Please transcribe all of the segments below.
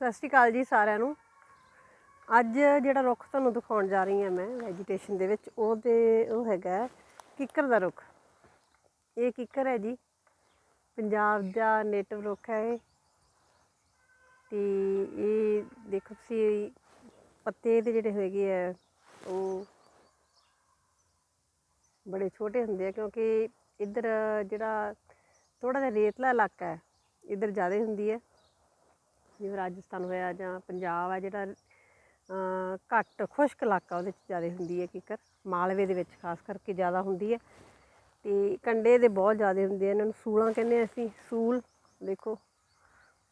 ਸਤਿ ਸ਼੍ਰੀ ਅਕਾਲ ਜੀ ਸਾਰਿਆਂ ਨੂੰ। ਅੱਜ ਜਿਹੜਾ ਰੁੱਖ ਤੁਹਾਨੂੰ ਦਿਖਾਉਣ ਜਾ ਰਹੀ ਹਾਂ ਮੈਂ ਵੈਜੀਟੇਸ਼ਨ ਦੇ ਵਿੱਚ, ਉਹ ਤੇ ਉਹ ਹੈਗਾ ਕਿੱਕਰ ਦਾ ਰੁੱਖ। ਇਹ ਕਿੱਕਰ ਹੈ ਜੀ। ਪੰਜਾਬ ਦਾ ਨੇਟਿਵ ਰੁੱਖ ਹੈ ਇਹ। ਤੇ ਇਹ ਦੇਖੋ ਤੁਸੀਂ, ਪੱਤੇ ਦੇ ਜਿਹੜੇ ਹੈਗੇ ਆ, ਉਹ ਬੜੇ ਛੋਟੇ ਹੁੰਦੇ ਆ, ਕਿਉਂਕਿ ਇੱਧਰ ਜਿਹੜਾ ਥੋੜਾ ਜਿਹਾ ਰੇਤਲਾ ਇਲਾਕਾ ਹੈ, ਇੱਧਰ ਜ਼ਿਆਦਾ ਹੁੰਦੀ ਹੈ। ਜਿਵੇਂ ਰਾਜਸਥਾਨ ਹੋਇਆ ਜਾਂ ਪੰਜਾਬ ਆ, ਜਿਹੜਾ ਘੱਟ ਖੁਸ਼ਕ ਇਲਾਕਾ ਉਹਦੇ 'ਚ ਜ਼ਿਆਦਾ ਹੁੰਦੀ ਹੈ ਕਿੱਕਰ। ਮਾਲਵੇ ਦੇ ਵਿੱਚ ਖਾਸ ਕਰਕੇ ਜ਼ਿਆਦਾ ਹੁੰਦੀ ਹੈ। ਤੇ ਕੰਡੇ ਦੇ ਬਹੁਤ ਜ਼ਿਆਦਾ ਹੁੰਦੇ ਆ, ਇਹਨਾਂ ਨੂੰ ਸੂਲਾਂ ਕਹਿੰਦੇ ਆ ਅਸੀਂ, ਸੂਲ। ਦੇਖੋ,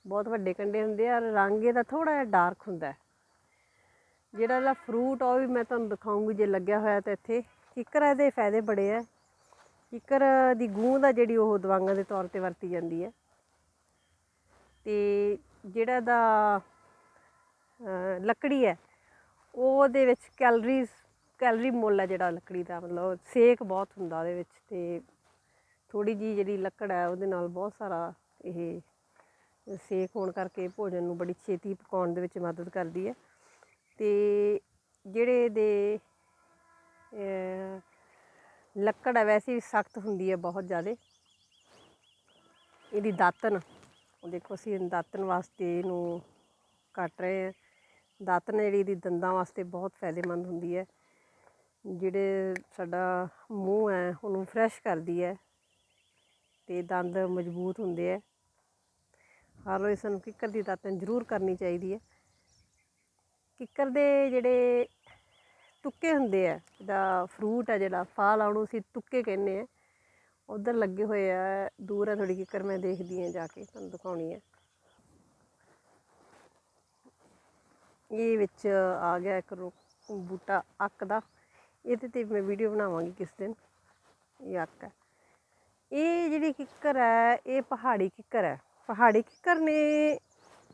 ਬਹੁਤ ਵੱਡੇ ਕੰਡੇ ਹੁੰਦੇ ਆ, ਔਰ ਰੰਗ ਇਹਦਾ ਥੋੜਾ ਜਿਹਾ ਡਾਰਕ ਹੁੰਦਾ ਜਿਹੜਾ ਇਹਦਾ ਫਰੂਟ ਉਹ ਵੀ ਮੈਂ ਤੁਹਾਨੂੰ ਦਿਖਾਉਂਗੀ, ਜੇ ਲੱਗਿਆ ਹੋਇਆ ਤਾਂ ਇੱਥੇ। ਕਿੱਕਰ ਇਹਦੇ ਫਾਇਦੇ ਬੜੇ ਆ। ਕਿੱਕਰ ਦੀ ਗੂੰਦ ਆ ਜਿਹੜੀ ਉਹ ਦਵਾਈਆਂ ਦੇ ਤੌਰ ਤੇ ਵਰਤੀ ਜਾਂਦੀ ਹੈ। ਤੇ ਜਿਹੜਾ ਦਾ ਲੱਕੜੀ ਹੈ, ਉਹਦੇ ਵਿੱਚ ਕੈਲਰੀਜ਼, ਕੈਲਰੀ ਮੁੱਲ ਹੈ ਜਿਹੜਾ ਲੱਕੜੀ ਦਾ, ਮਤਲਬ ਸੇਕ ਬਹੁਤ ਹੁੰਦਾ ਉਹਦੇ ਵਿੱਚ ਤੇ ਥੋੜੀ ਜੀ ਜਿਹੜੀ ਲੱਕੜ ਹੈ ਉਹਦੇ ਨਾਲ ਬਹੁਤ ਸਾਰਾ ਇਹ ਸੇਕ ਹੋਣ ਕਰਕੇ ਭੋਜਨ ਨੂੰ ਬੜੀ ਛੇਤੀ ਪਕਾਉਣ ਦੇ ਵਿੱਚ ਮਦਦ ਕਰਦੀ ਹੈ। ਤੇ ਜਿਹੜੇ ਇਹਦੇ ਲੱਕੜ ਹੈ ਵੈਸੇ ਵੀ ਸਖਤ ਹੁੰਦੀ ਹੈ ਬਹੁਤ ਜ਼ਿਆਦਾ। ਇਹਦੀ ਦਾਤਨ ਦੇਖੋ ਅਸੀਂ ਇਹਨੂੰ ਦਾਤਨ ਵਾਸਤੇ ਇਹਨੂੰ ਕੱਟ ਰਹੇ ਹਾਂ। ਦਾਤਨ ਜਿਹੜੀ ਇਹਦੀ ਦੰਦਾਂ ਵਾਸਤੇ ਬਹੁਤ ਫਾਇਦੇਮੰਦ ਹੁੰਦੀ ਹੈ। ਜਿਹੜੇ ਸਾਡਾ ਮੂੰਹ ਹੈ, ਉਹਨੂੰ ਫਰੈਸ਼ ਕਰਦੀ ਹੈ ਤੇ ਦੰਦ ਮਜ਼ਬੂਤ ਹੁੰਦੇ ਹੈ। ਹਰ ਰੋਜ਼ ਸਾਨੂੰ ਕਿੱਕਰ ਦੀ ਦਾਤਨ ਜ਼ਰੂਰ ਕਰਨੀ ਚਾਹੀਦੀ ਹੈ। ਕਿੱਕਰ ਦੇ ਜਿਹੜੇ ਤੁੱਕੇ ਹੁੰਦੇ ਆ ਇਹਦਾ ਫਰੂਟ ਆ ਜਿਹੜਾ, ਫਲ ਆ ਉਹਨੂੰ ਅਸੀਂ ਤੁੱਕੇ ਕਹਿੰਦੇ ਆ ਉਧਰ ਲੱਗੇ ਹੋਏ ਆ, ਦੂਰ ਹੈ ਥੋੜੀ ਕਿੱਕਰ ਮੈਂ ਦੇਖਦੀ ਆ ਜਾ ਕੇ, ਤੁਹਾਨੂੰ ਦਿਖਾਉਣੀ ਹੈ ਇਹ ਵਿੱਚ ਆ ਗਿਆ ਇੱਕ ਰੁੱਖ ਬੂਟਾ ਅੱਕ ਦਾ। ਇਹਦੇ ਤੇ ਮੈਂ ਵੀਡੀਓ ਬਣਾਵਾਂਗੀ ਕਿਸ ਦਿਨ। ਇਹ ਅੱਕ ਹੈ ਇਹ ਜਿਹੜੀ ਕਿੱਕਰ ਹੈ ਇਹ ਪਹਾੜੀ ਕਿੱਕਰ ਹੈ ਪਹਾੜੀ ਕਿੱਕਰ ਨੇ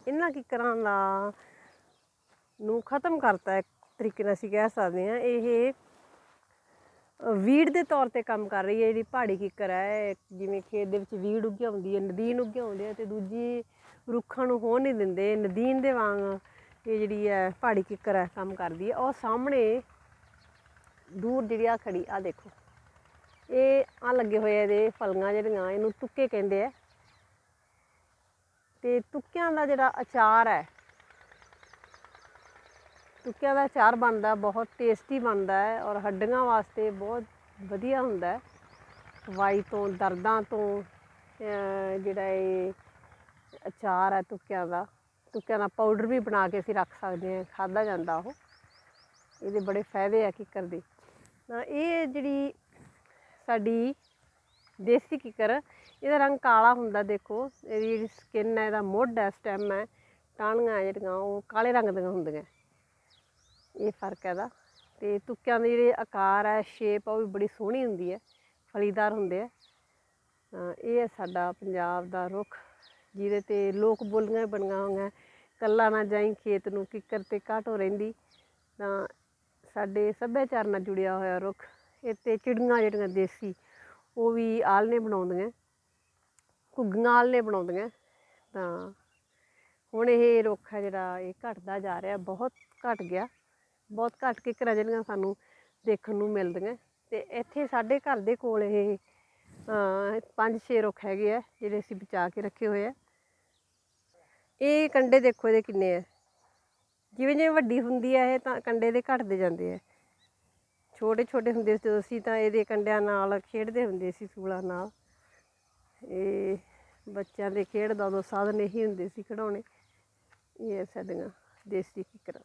ਇਹਨਾਂ ਕਿੱਕਰਾਂ ਦਾ ਨੂੰ ਖਤਮ ਕਰਤਾ ਇੱਕ ਤਰੀਕੇ ਨਾਲ ਅਸੀਂ ਕਹਿ ਸਕਦੇ ਹਾਂ। ਇਹ ਵੀੜ ਦੇ ਤੌਰ ਤੇ ਕੰਮ ਕਰ ਰਹੀ ਹੈ, ਜਿਹੜੀ ਪਹਾੜੀ ਕਿੱਕਰ ਹੈ ਜਿਵੇਂ ਖੇਤ ਦੇ ਵਿੱਚ ਵੀੜ ਉੱਗਿਆ ਹੁੰਦੀ ਹੈ, ਨਦੀਨ ਉੱਗਿਆ ਹੁੰਦੀ ਆ ਤੇ ਦੂਜੀ ਰੁੱਖਾਂ ਨੂੰ ਹੋਣ ਨਹੀਂ ਦਿੰਦੇ, ਨਦੀਨ ਦੇ ਵਾਂਗ ਇਹ ਜਿਹੜੀ ਹੈ ਪਹਾੜੀ ਕਿੱਕਰ ਹੈ, ਕੰਮ ਕਰਦੀ ਹੈ। ਉਹ ਸਾਹਮਣੇ ਦੂਰ ਜਿਹੜੀ ਆ ਖੜੀ ਆ ਦੇਖੋ। ਇਹ ਆ ਲੱਗੇ ਹੋਏ ਇਹਦੇ ਫਲੀਆਂ ਜਿਹੜੀਆਂ, ਇਹਨੂੰ ਤੁੱਕੇ ਕਹਿੰਦੇ ਆ। ਤੇ ਤੁੱਕਿਆਂ ਦਾ ਜਿਹੜਾ ਅਚਾਰ ਹੈ ਤੁੱਕਿਆਂ ਦਾ ਅਚਾਰ ਬਣਦਾ, ਬਹੁਤ ਟੇਸਟੀ ਬਣਦਾ ਹੈ ਔਰ ਹੱਡੀਆਂ ਵਾਸਤੇ ਬਹੁਤ ਵਧੀਆ ਹੁੰਦਾ ਹੈ। ਵਾਈ ਤੋਂ, ਦਰਦਾਂ ਤੋਂ ਜਿਹੜਾ ਇਹ ਅਚਾਰ ਹੈ ਤੁੱਕਿਆਂ ਦਾ ਤੁੱਕਿਆਂ ਦਾ ਪਾਊਡਰ ਵੀ ਬਣਾ ਕੇ ਅਸੀਂ ਰੱਖ ਸਕਦੇ ਹਾਂ ਖਾਦਾ ਜਾਂਦਾ ਉਹ। ਇਹਦੇ ਬੜੇ ਫਾਇਦੇ ਆ ਕਿੱਕਰ ਦੇ। ਤਾਂ ਇਹ ਜਿਹੜੀ ਸਾਡੀ ਦੇਸੀ ਕਿੱਕਰ, ਇਹਦਾ ਰੰਗ ਕਾਲਾ ਹੁੰਦਾ ਦੇਖੋ, ਇਹਦੀ ਜਿਹੜੀ ਸਕਿਨ ਹੈ, ਇਹਦਾ ਮੁੱਢ ਹੈ ਸਟੈਮ ਹੈ ਟਾਹਣੀਆਂ ਜਿਹੜੀਆਂ, ਉਹ ਕਾਲੇ ਰੰਗ ਦੀਆਂ ਹੁੰਦੀਆਂ। ਇਹ ਫ਼ਰਕ ਹੈ ਇਹਦਾ। ਤੇ ਤੁੱਕਿਆਂ ਦੇ ਜਿਹੜੇ ਆਕਾਰ ਹੈ ਸ਼ੇਪ ਆ, ਉਹ ਵੀ ਬੜੀ ਸੋਹਣੀ ਹੁੰਦੀ ਹੈ। ਫਲੀਦਾਰ ਹੁੰਦੇ ਆ। ਇਹ ਹੈ ਸਾਡਾ ਪੰਜਾਬ ਦਾ ਰੁੱਖ, ਜਿਹਦੇ ਤੇ ਲੋਕ ਬੋਲੀਆਂ ਵੀ ਬਣੀਆਂ ਹੋਈਆਂ। ਕੱਲਾ ਨਾ ਜਾਈ ਖੇਤ ਨੂੰ, ਕਿੱਕਰ ਤੇ ਘਾਟੋ ਰਹਿੰਦੀ। ਤਾਂ ਸਾਡੇ ਸੱਭਿਆਚਾਰ ਨਾਲ ਜੁੜਿਆ ਹੋਇਆ ਰੁੱਖ, ਇਹ ਤੇ ਚਿੜੀਆਂ ਜਿਹੜੀਆਂ ਦੇਸੀ, ਉਹ ਵੀ ਆਲਣੇ ਬਣਾਉਂਦੀਆਂ। ਘੁੱਗੀਆਂ ਆਲਣੇ ਬਣਾਉਂਦੀਆਂ। ਤਾਂ ਹੁਣ ਇਹ ਰੁੱਖ ਹੈ ਜਿਹੜਾ, ਇਹ ਘਟਦਾ ਜਾ ਰਿਹਾ, ਬਹੁਤ ਘਟ ਗਿਆ। ਬਹੁਤ ਘੱਟ ਕਿੱਕਰਾਂ ਜਿਹੜੀਆਂ ਸਾਨੂੰ ਦੇਖਣ ਨੂੰ ਮਿਲਦੀਆਂ। ਤੇ ਇੱਥੇ ਸਾਡੇ ਘਰ ਦੇ ਕੋਲ ਇਹ ਪੰਜ ਛੇ ਰੁੱਖ ਹੈਗੇ ਆ, ਜਿਹੜੇ ਅਸੀਂ ਬਚਾ ਕੇ ਰੱਖੇ ਹੋਏ ਆ। ਇਹ ਕੰਡੇ ਦੇਖੋ ਇਹਦੇ ਕਿੰਨੇ ਆ। ਜਿਵੇਂ ਜਿਵੇਂ ਵੱਡੀ ਹੁੰਦੀ ਹੈ ਇਹ ਤਾਂ ਕੰਡੇ ਦੇ ਘਟਦੇ ਜਾਂਦੇ ਆ। ਛੋਟੇ ਛੋਟੇ ਹੁੰਦੇ ਸੀ ਜਦੋਂ ਅਸੀਂ ਤਾਂ ਇਹਦੇ ਕੰਡਿਆਂ ਨਾਲ ਖੇਡਦੇ ਹੁੰਦੇ ਸੀ ਸੂਲਾਂ ਨਾਲ। ਇਹ ਬੱਚਿਆਂ ਦੇ ਖੇਡ ਦਾ ਉਦੋਂ ਸਾਧਨ ਇਹੀ ਹੁੰਦੇ ਸੀ ਖਿਡੌਣੇ। ਇਹ ਸਾਡੀਆਂ ਦੇਸੀ ਕਿੱਕਰਾਂ